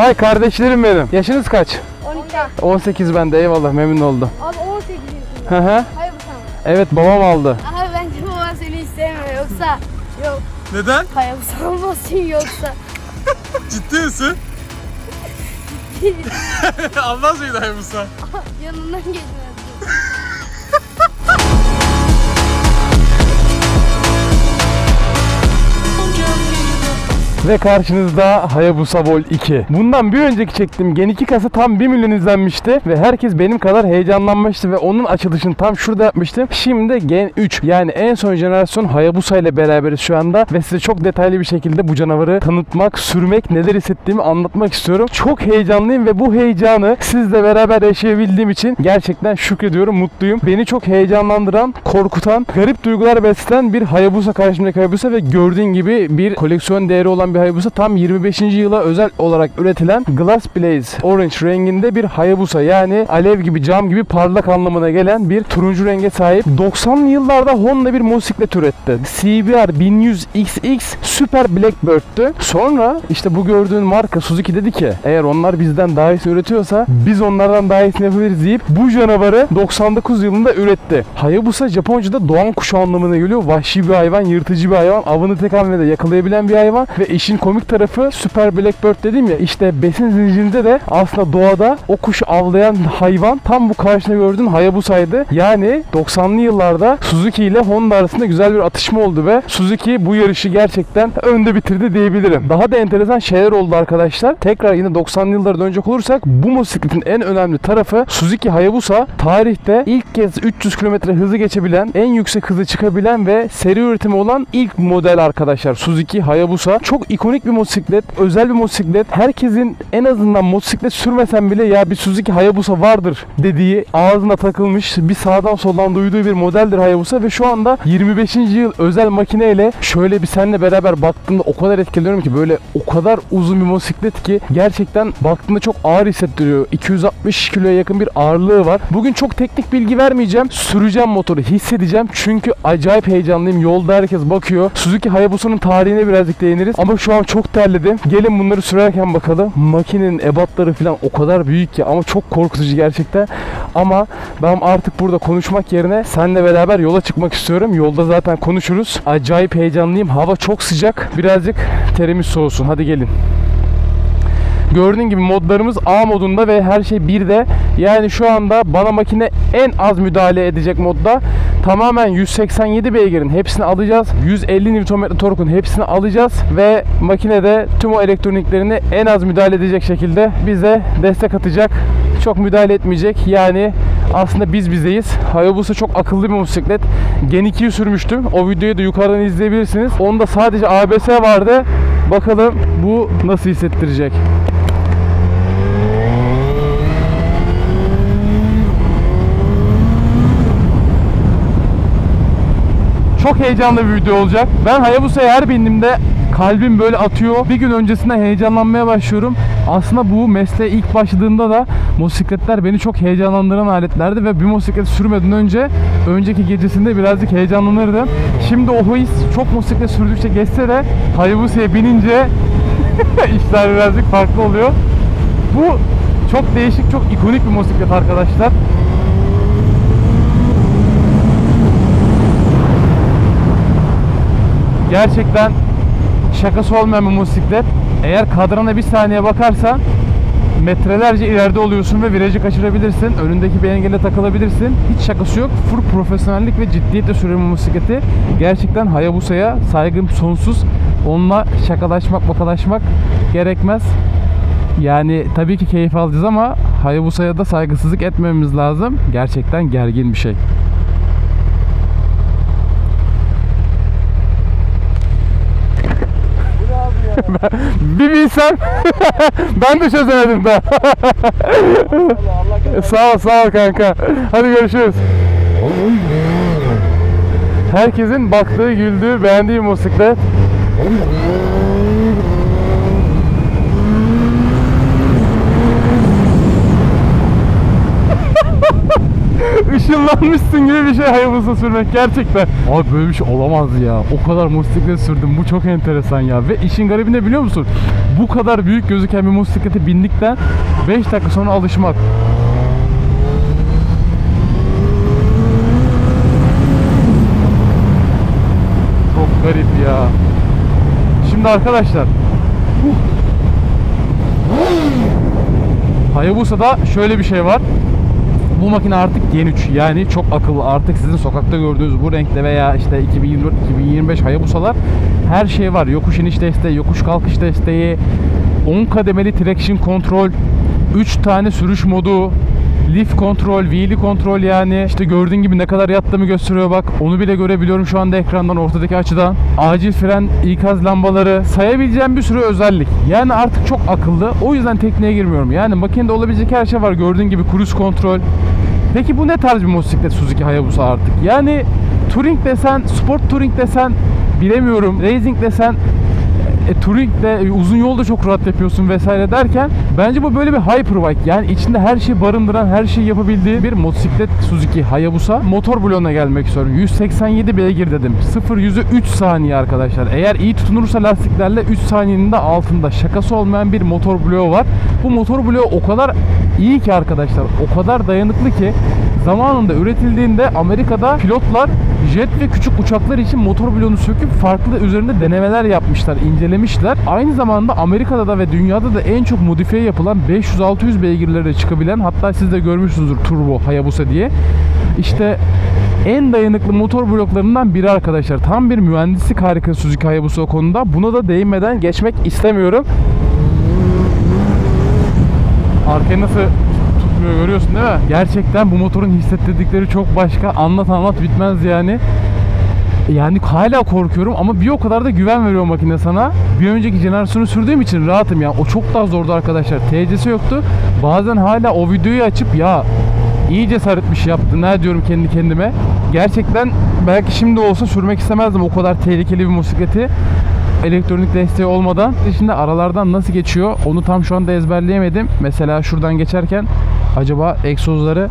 Vay kardeşlerim benim. Yaşınız kaç? 12. 18 ben de eyvallah memnun oldum. Abi 18 yaşında. Hı hı. Hayır bu tamam. Evet babam aldı. Abi bence baban seni istemiyor yoksa yok. Neden? Hayabusa olmasın yoksa. Ciddi misin? Almaz mıydı Hayabusa? Yanından geçmez. Ve karşınızda Hayabusa Vol 2. Bundan bir önceki çektiğim Gen 2 kasa tam 1 milyon izlenmişti. Ve herkes benim kadar heyecanlanmıştı ve onun açılışını tam şurada yapmıştım. Şimdi Gen 3 yani en son jenerasyon Hayabusa ile beraberiz şu anda. Ve size çok detaylı bir şekilde bu canavarı tanıtmak, sürmek, neler hissettiğimi anlatmak istiyorum. Çok heyecanlıyım ve bu heyecanı sizle beraber yaşayabildiğim için gerçekten şükrediyorum, mutluyum. Beni çok heyecanlandıran, korkutan, garip duygular besleyen bir Hayabusa karşımdaki Hayabusa ve gördüğün gibi bir koleksiyon değeri olan bir Hayabusa tam 25. yıla özel olarak üretilen Glass Blaze Orange renginde bir Hayabusa yani alev gibi cam gibi parlak anlamına gelen bir turuncu renge sahip. 90'lı yıllarda Honda bir motosiklet üretti. CBR 1100 XX Super Blackbird'tü. Sonra işte bu gördüğün marka Suzuki dedi ki eğer onlar bizden daha iyisi üretiyorsa biz onlardan daha iyisini yapabiliriz deyip bu canavarı 99 yılında üretti. Hayabusa Japonca'da doğan kuşu anlamına geliyor. Vahşi bir hayvan, yırtıcı bir hayvan, avını tek hamlede yakalayabilen bir hayvan ve işin komik tarafı Super Blackbird dedim ya işte besin zincirinde de aslında doğada o kuşu avlayan hayvan tam bu karşına gördüğün Hayabusa'ydı. Yani 90'lı yıllarda Suzuki ile Honda arasında güzel bir atışma oldu ve Suzuki bu yarışı gerçekten önde bitirdi diyebilirim. Daha da enteresan şeyler oldu arkadaşlar. Tekrar yine 90'lı yıllara dönecek olursak bu motosikletin en önemli tarafı Suzuki Hayabusa tarihte ilk kez 300 km hızı geçebilen, en yüksek hızı çıkabilen ve seri üretimi olan ilk model arkadaşlar. Suzuki Hayabusa. Çok ikonik bir motosiklet, özel bir motosiklet. Herkesin en azından motosiklet sürmesen bile ya bir Suzuki Hayabusa vardır dediği ağzına takılmış bir sağdan soldan duyduğu bir modeldir Hayabusa ve şu anda 25. yıl özel makineyle şöyle bir seninle beraber baktığımda o kadar etkileniyorum ki böyle o kadar uzun bir motosiklet ki gerçekten baktığında çok ağır hissettiriyor. 260 kiloya yakın bir ağırlığı var. Bugün çok teknik bilgi vermeyeceğim. Süreceğim motoru, hissedeceğim. Çünkü acayip heyecanlıyım. Yolda herkes bakıyor. Suzuki Hayabusa'nın tarihine birazcık değiniriz. Ama şu an çok terledim. Gelin bunları sürerken bakalım. Makinenin ebatları falan o kadar büyük ki ama çok korkutucu gerçekten. Ama ben artık burada konuşmak yerine seninle beraber yola çıkmak istiyorum. Yolda zaten konuşuruz. Acayip heyecanlıyım. Hava çok sıcak. Birazcık terimiz soğusun. Hadi gelin. Gördüğün gibi modlarımız A modunda ve her şey 1'de. Yani şu anda bana makine en az müdahale edecek modda. Tamamen 187 beygirin hepsini alacağız. 150 Nm torkun hepsini alacağız ve makinede tüm o elektroniklerini en az müdahale edecek şekilde bize destek atacak. Çok müdahale etmeyecek. Yani aslında biz bizeyiz. Hayabusa çok akıllı bir motosiklet. Gen 2'yi sürmüştüm. O videoyu da yukarıdan izleyebilirsiniz. Onda sadece ABS vardı. Bakalım bu nasıl hissettirecek. Çok heyecanlı bir video olacak. Ben Hayabusa'ya her bindiğimde kalbim böyle atıyor. Bir gün öncesinde heyecanlanmaya başlıyorum. Aslında bu mesleğe ilk başladığımda da motosikletler beni çok heyecanlandıran aletlerdi ve bir motosiklet sürmeden önce önceki gecesinde birazcık heyecanlanırdım. Şimdi o his çok motosiklet sürdükçe geçse de Hayabusa'ya binince işler birazcık farklı oluyor. Bu çok değişik, çok ikonik bir motosiklet arkadaşlar. Gerçekten şakası olmayan bir motosiklet. Eğer kadrana bir saniye bakarsan metrelerce ileride oluyorsun ve virajı kaçırabilirsin. Önündeki bir engele takılabilirsin. Hiç şakası yok. Full profesyonellik ve ciddiyetle sürüyorum bu motosikleti. Gerçekten Hayabusa'ya saygım sonsuz. Onunla şakalaşmak, bakalaşmak gerekmez. Yani tabii ki keyif alacağız ama Hayabusa'ya da saygısızlık etmememiz lazım. Gerçekten gergin bir şey. Bir bilsem ben de çözemedim daha. sağ ol sağ ol kanka. Hadi görüşürüz. Herkesin baktığı, güldüğü, beğendiği motosiklet. Işınlanmışsın gibi bir şey Hayabusa sürmek gerçekten. Abi böyle bir şey olamaz ya. O kadar motosiklet sürdüm. Bu çok enteresan ya. Ve işin garibi ne biliyor musun? Bu kadar büyük gözüken bir motosiklete bindikten 5 dakika sonra alışmak. Çok garip ya. Şimdi arkadaşlar Hayabusa'da şöyle bir şey var. Bu makine artık Gen 3 yani çok akıllı. Artık sizin sokakta gördüğünüz bu renkte veya işte 2024-2025 Hayabusa'lar her şey var. Yokuş iniş desteği, yokuş kalkış desteği, 10 kademeli traction kontrol, 3 tane sürüş modu, Lift kontrol, wheelie kontrol yani işte gördüğün gibi ne kadar yattığımı gösteriyor bak. Onu bile görebiliyorum şu anda ekrandan ortadaki açıdan. Acil fren, ikaz lambaları sayabileceğim bir sürü özellik. Yani artık çok akıllı. O yüzden tekneye girmiyorum. Yani makinede olabilecek her şey var. Gördüğün gibi cruise kontrol. Peki bu ne tarz bir motosiklet Suzuki Hayabusa artık? Yani touring desen, sport touring desen bilemiyorum. Racing desen e, touring'de e, uzun yolda çok rahat yapıyorsun vesaire derken bence bu böyle bir hyperbike yani içinde her şeyi barındıran her şeyi yapabildiği bir motosiklet Suzuki Hayabusa. Motor bloğuna gelmek istiyorum. 187 beygir dedim. 0 yüzü 3 saniye arkadaşlar. Eğer iyi tutunursa lastiklerle 3 saniyenin de altında. Şakası olmayan bir motor bloğu var. Bu motor bloğu o kadar iyi ki arkadaşlar o kadar dayanıklı ki zamanında üretildiğinde Amerika'da pilotlar jet ve küçük uçaklar için motor bloğunu söküp farklı üzerinde denemeler yapmışlar, incelemişler. Aynı zamanda Amerika'da da ve dünyada da en çok modifiye yapılan 500-600 beygirlere çıkabilen hatta siz de görmüşsünüzdür turbo Hayabusa diye. İşte en dayanıklı motor bloklarından biri arkadaşlar. Tam bir mühendislik harikası Suzuki Hayabusa konuda. Buna da değinmeden geçmek istemiyorum. Arkaya nasıl tutmuyor görüyorsun değil mi? Gerçekten bu motorun hissettirdikleri çok başka. Anlat anlat bitmez yani. Yani hala korkuyorum ama bir o kadar da güven veriyor makine sana. Bir önceki jenerasyonu sürdüğüm için rahatım ya. O çok daha zordu arkadaşlar. TC'si yoktu. Bazen hala o videoyu açıp ya iyi cesaretmiş yaptı. Ne diyorum kendi kendime. Gerçekten belki şimdi olsa sürmek istemezdim o kadar tehlikeli bir motosikleti elektronik desteği olmadan. Şimdi aralardan nasıl geçiyor onu tam şu anda ezberleyemedim. Mesela şuradan geçerken acaba egzozları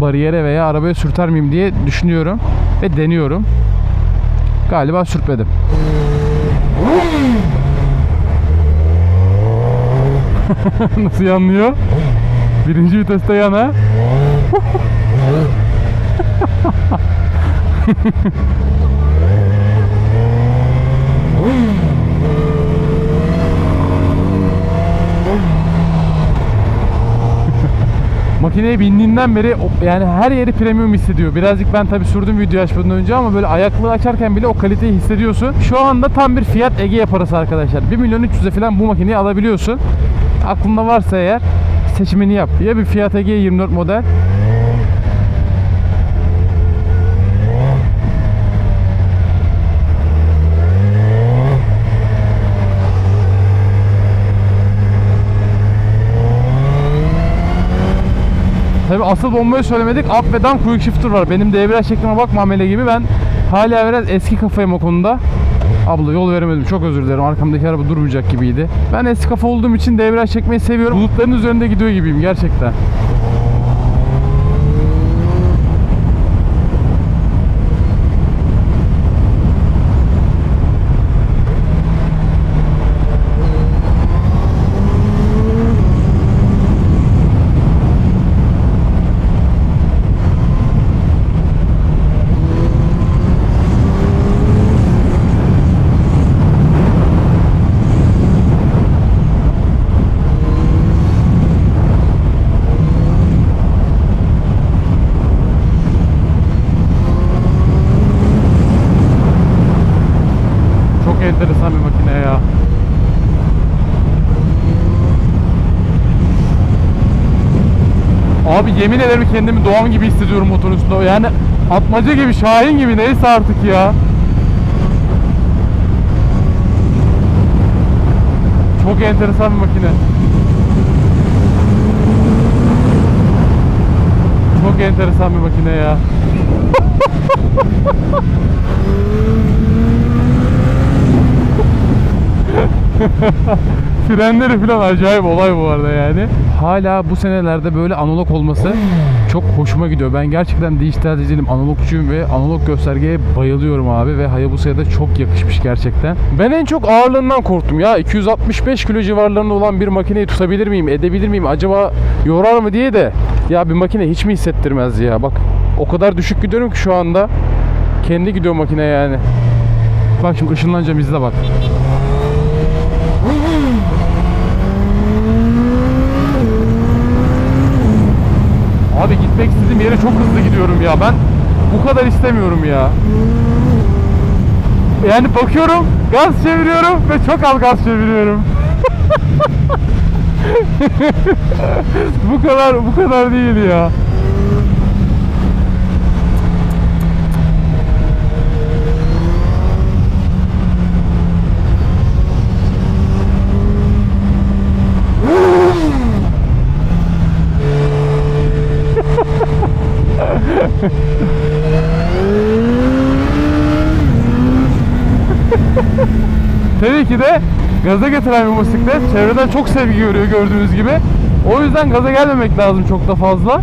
bariyere veya arabaya sürter miyim diye düşünüyorum ve deniyorum. Galiba sürtmedim. Nasıl yanlıyor? Birinci viteste yana. Makineye bindiğinden beri yani her yeri premium hissediyor. Birazcık ben tabi sürdüm video açmadan önce ama böyle ayaklığı açarken bile o kaliteyi hissediyorsun. Şu anda tam bir Fiat Egea parası arkadaşlar. 1 milyon 300'e falan bu makineyi alabiliyorsun. Aklında varsa eğer seçimini yap. Ya bir Fiat Egea 24 model asıl bombayı söylemedik. Up ve down quick shifter var. Benim debriyaj şeklime bakma amele gibi. Ben hala biraz eski kafayım o konuda. Abla yol veremedim. Çok özür dilerim. Arkamdaki araba durmayacak gibiydi. Ben eski kafa olduğum için debriyaj çekmeyi seviyorum. Bulutların üzerinde gidiyor gibiyim gerçekten. Çok enteresan bir makine ya. Abi yemin ederim kendimi doğan gibi hissediyorum motorun üstünde. Yani atmaca gibi, şahin gibi neyse artık ya. Çok enteresan bir makine. Çok enteresan bir makine ya. Frenleri falan acayip olay bu arada yani. Hala bu senelerde böyle analog olması çok hoşuma gidiyor. Ben gerçekten dijitalciyim, analogcuyum ve analog göstergeye bayılıyorum abi ve Hayabusa'ya da çok yakışmış gerçekten. Ben en çok ağırlığından korktum ya. 265 kilo civarlarında olan bir makineyi tutabilir miyim, edebilir miyim, acaba yorar mı diye de ya bir makine hiç mi hissettirmez ya bak. O kadar düşük gidiyorum ki şu anda. Kendi gidiyor makine yani. Bak şimdi ışınlanacağım izle bak. Abi istediğim yere çok hızlı gidiyorum ya ben bu kadar istemiyorum ya. Yani bakıyorum gaz çeviriyorum ve çok az gaz çeviriyorum. bu kadar bu kadar değil ya. Tabii ki de gaza getiren bir motosiklet çevreden çok sevgi görüyor gördüğünüz gibi. O yüzden gaza gelmemek lazım çok da fazla.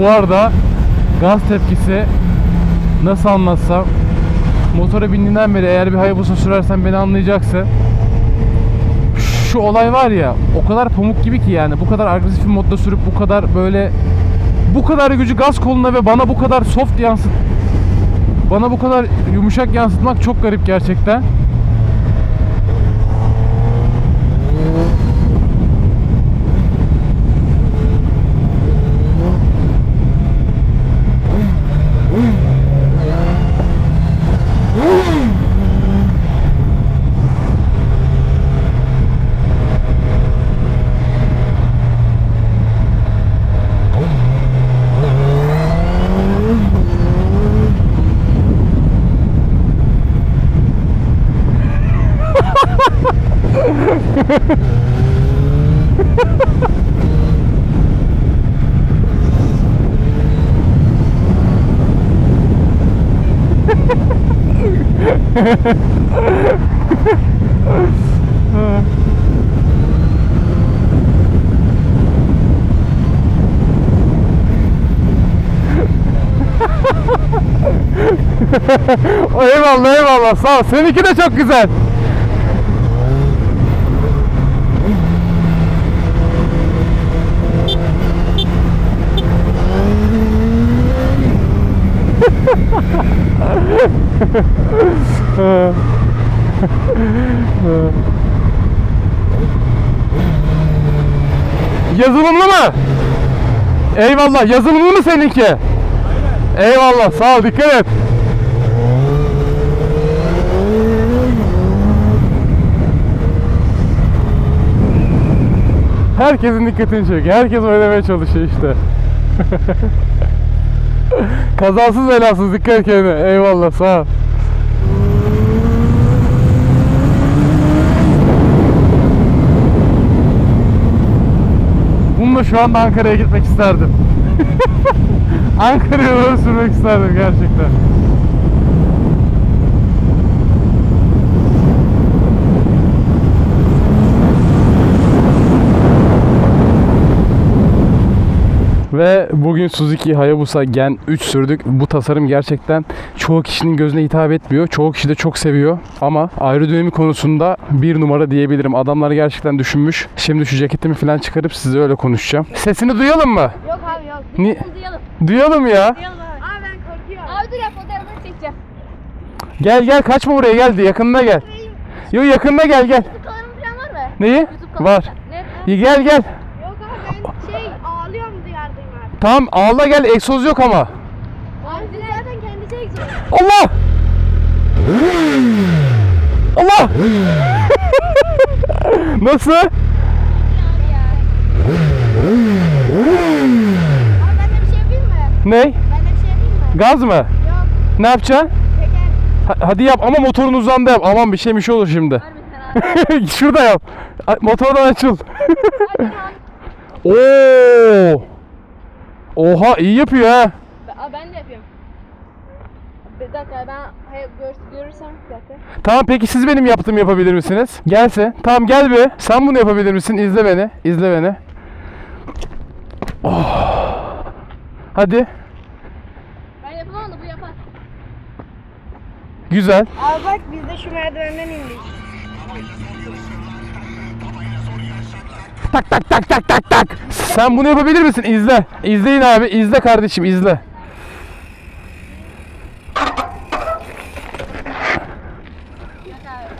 Bu arada gaz tepkisi nasıl anlatsam motora bindiğinden beri eğer bir Hayabusa sürersen beni anlayacaksın şu olay var ya o kadar pamuk gibi ki yani bu kadar agresif bir modda sürüp bu kadar böyle bu kadar gücü gaz koluna ve bana bu kadar soft yansıt bana bu kadar yumuşak yansıtmak çok garip gerçekten. Eyvallah eyvallah sağ ol. Seninki de çok güzel. Yazılımlı mı? Eyvallah. Yazılımlı mı seninki? Eyvallah. Sağ ol. Dikkat et. Herkesin dikkatini çekiyor. Herkes oynamaya çalışıyor işte. Kazasız belasız dikkat kendine. Eyvallah sağ ol. Şu anda Ankara'ya gitmek isterdim. Ankara'ya doğru sürmek isterdim gerçekten. Ve bugün Suzuki Hayabusa Gen 3 sürdük. Bu tasarım gerçekten çoğu kişinin gözüne hitap etmiyor. Çoğu kişi de çok seviyor. Ama aerodinamik konusunda bir numara diyebilirim. Adamlar gerçekten düşünmüş. Şimdi şu ceketimi falan çıkarıp size öyle konuşacağım. Sesini duyalım mı? Yok abi yok. Ni Duyalım. duyalım ya. Duyalım abi. Abi ben korkuyorum. Abi dur ya fotoğrafını çekeceğim. Gel gel kaçma buraya geldi. Yakınına gel. Yo yakınına gel gel. Kanalım falan var mı? Neyi? YouTube kanalı. Var. Ne? İyi, Gel gel. Yok abi ben şey ağlıyorum duyardayım abi. Tamam ağla gel egzoz yok ama. Abi zaten kendisi egzoz. Allah! Allah! Nasıl? Abi ben de bir şey yapayım mı? Ne? Ben de bir şey yapayım mı? Gaz mı? Yok. Ne yapacaksın? Teker. Ha- hadi yap ama motorun uzağında yap. Aman bir şey bir şey olur şimdi. Harbi sen abi. Şurada yap. A- Motordan açıl. Hadi lan. Oo! Oha iyi yapıyor ha. Abi ben de yapıyorum. Bir dakika ben hayır, gör, görürsem bir dakika. Tamam peki siz benim yaptığımı yapabilir misiniz? Gelse. Tamam gel be. Sen bunu yapabilir misin? İzle beni. İzle beni. Oh. Hadi. Ben yapamam da bu yapar. Güzel. Abi bak biz de şu merdivenden indik. Tak tak tak tak tak tak. Sen bunu yapabilir misin? İzle. İzleyin abi. İzle kardeşim izle.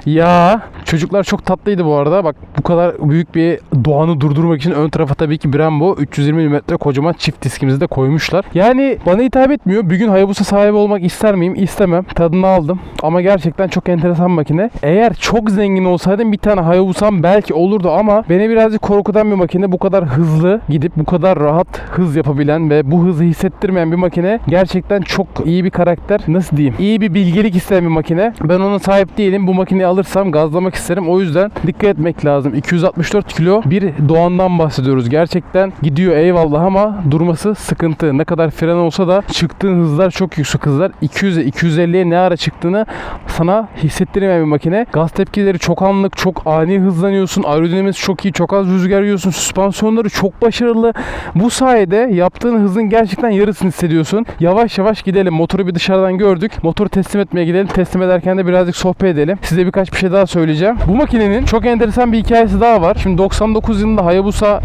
Ya çocuklar çok tatlıydı bu arada. Bak bu kadar büyük bir doğanı durdurmak için ön tarafa tabii ki Brembo 320 mm kocaman çift diskimizi de koymuşlar. Yani bana hitap etmiyor. Bir gün Hayabusa sahibi olmak ister miyim? İstemem. Tadını aldım. Ama gerçekten çok enteresan makine. Eğer çok zengin olsaydım bir tane Hayabusa'm belki olurdu ama beni birazcık korkutan bir makine. Bu kadar hızlı gidip bu kadar rahat hız yapabilen ve bu hızı hissettirmeyen bir makine gerçekten çok iyi bir karakter. Nasıl diyeyim? İyi bir bilgelik isteyen bir makine. Ben ona sahip değilim. Bu makineyi alırsam gazlamak isterim. O yüzden dikkat etmek lazım. 264 kilo bir Doğan'dan bahsediyoruz. Gerçekten gidiyor eyvallah ama durması sıkıntı. Ne kadar fren olsa da çıktığın hızlar çok yüksek hızlar. 200'e 250'ye ne ara çıktığını sana hissettirmeyen bir makine. Gaz tepkileri çok anlık, çok ani hızlanıyorsun. Aerodinamisi çok iyi, çok az rüzgar yiyorsun. Süspansiyonları çok başarılı. Bu sayede yaptığın hızın gerçekten yarısını hissediyorsun. Yavaş yavaş gidelim. Motoru bir dışarıdan gördük. Motoru teslim etmeye gidelim. Teslim ederken de birazcık sohbet edelim. Size birkaç bir şey daha söyleyeceğim. Bu makinenin çok enteresan bir hikayesi daha var. Şimdi 99 yılında Hayabusa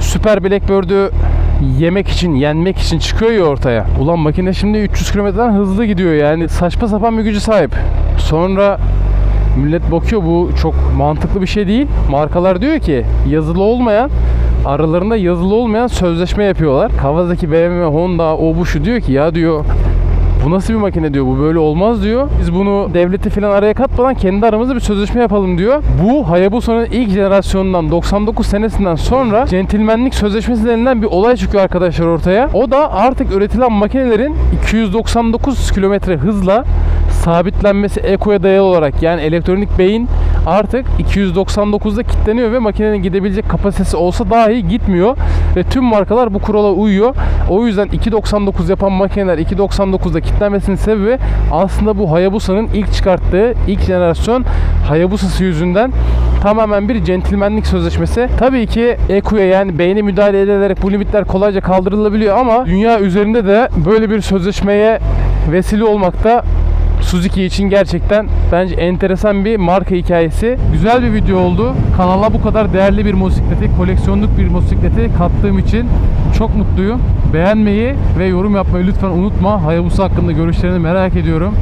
Süper Blackbird'ü yemek için, yenmek için çıkıyor ya ortaya. Ulan makine şimdi 300 kilometreden hızlı gidiyor yani. Saçma sapan bir gücü sahip. Sonra millet bakıyor bu çok mantıklı bir şey değil. Markalar diyor ki yazılı olmayan aralarında yazılı olmayan sözleşme yapıyorlar. Kawasaki, BMW, Honda, o bu şu diyor ki ya diyor bu nasıl bir makine diyor bu böyle olmaz diyor. Biz bunu devleti falan araya katmadan kendi aramızda bir sözleşme yapalım diyor. Bu Hayabusa'nın ilk jenerasyonundan 99 senesinden sonra centilmenlik sözleşmesi denilen bir olay çıkıyor arkadaşlar ortaya. O da artık üretilen makinelerin 299 kilometre hızla sabitlenmesi ekoya dayalı olarak yani elektronik beyin artık 299'da kilitleniyor ve makinenin gidebilecek kapasitesi olsa dahi gitmiyor ve tüm markalar bu kurala uyuyor. O yüzden 2.99 yapan makineler 2.99'da kilitlenmesinin sebebi aslında bu Hayabusa'nın ilk çıkarttığı ilk jenerasyon Hayabusa'sı yüzünden tamamen bir centilmenlik sözleşmesi. Tabii ki ekoya yani beyne müdahale edilerek bu limitler kolayca kaldırılabiliyor ama dünya üzerinde de böyle bir sözleşmeye vesile olmakta Suzuki için gerçekten bence enteresan bir marka hikayesi. Güzel bir video oldu. Kanala bu kadar değerli bir motosikleti, koleksiyonluk bir motosikleti kattığım için çok mutluyum. Beğenmeyi ve yorum yapmayı lütfen unutma. Hayabusa hakkında görüşlerini merak ediyorum.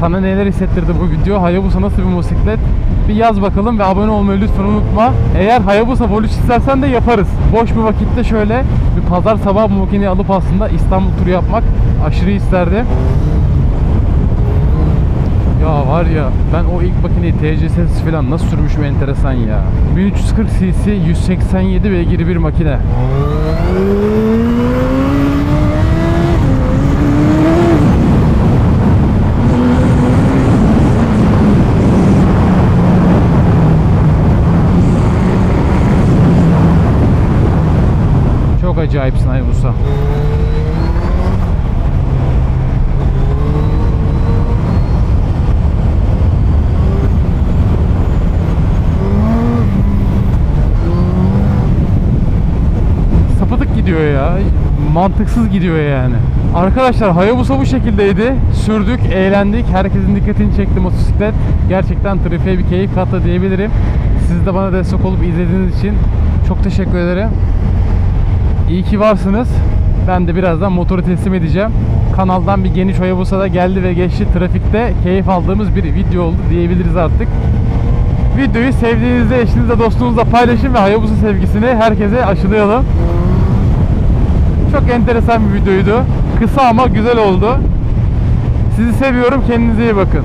Sana neler hissettirdi bu video? Hayabusa nasıl bir motosiklet? Bir yaz bakalım ve abone olmayı lütfen unutma. Eğer Hayabusa Vol 3 istersen de yaparız. Boş bir vakitte şöyle bir pazar sabah bu makineyi alıp aslında İstanbul turu yapmak aşırı isterdim. Ya var ya ben o ilk makineyi TCS'siz falan nasıl sürmüşüm enteresan ya. 1340 cc 187 beygiri bir makine. Çok acayipsin Hayabusa. sapıtık gidiyor ya. Mantıksız gidiyor yani. Arkadaşlar Hayabusa bu şekildeydi. Sürdük, eğlendik. Herkesin dikkatini çekti motosiklet. Gerçekten trafiğe bir keyif kattı diyebilirim. Siz de bana destek olup izlediğiniz için çok teşekkür ederim. İyi ki varsınız. Ben de birazdan motoru teslim edeceğim. Kanaldan bir geniş Hayabusa'da geldi ve geçti. Trafikte keyif aldığımız bir video oldu diyebiliriz artık. Videoyu sevdiğinizde, eşinizle, dostunuzla paylaşın ve Hayabusa sevgisini herkese aşılayalım. Çok enteresan bir videoydu. Kısa ama güzel oldu. Sizi seviyorum. Kendinize iyi bakın.